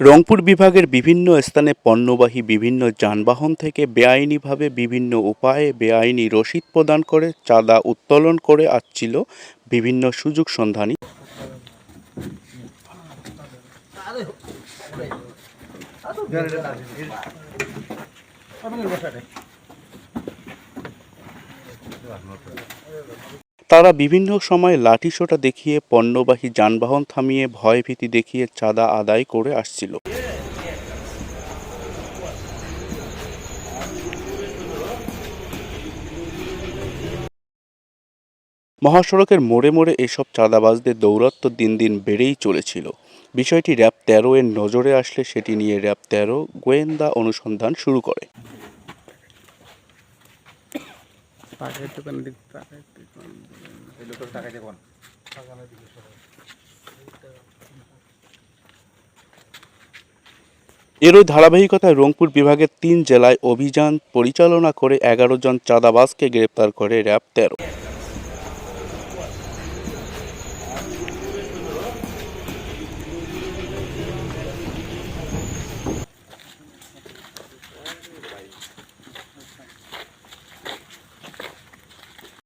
রংপুর বিভাগের বিভিন্ন স্থানে পণ্যবাহী বিভিন্ন যানবাহন থেকে বেআইনিভাবে বিভিন্ন উপায়ে বেআইনি রসিদ প্রদান করে চাঁদা উত্তোলন করে আসছিল বিভিন্ন সুযোগ সন্ধানী। তারা বিভিন্ন সময় লাঠিসোঁটা দেখিয়ে পণ্যবাহী যানবাহন থামিয়ে ভয়ভীতি দেখিয়ে চাঁদা আদায় করে আসছিল। মহাসড়কের মোড়ে মোড়ে এসব চাঁদাবাজদের দৌরাত্ম্য দিন দিন বেড়েই চলেছিল। বিষয়টি র্যাব তেরো এর নজরে আসলে সেটি নিয়ে র্যাব তেরো গোয়েন্দা অনুসন্ধান শুরু করে। দিক পাশের দোকান। এই লোকের টাকা দেখুন এরই ধারাবাহিকতায় রংপুর বিভাগের তিন জেলায় অভিযান পরিচালনা করে এগারো জন চাঁদাবাজকে গ্রেপ্তার করে র্যাব তেরো।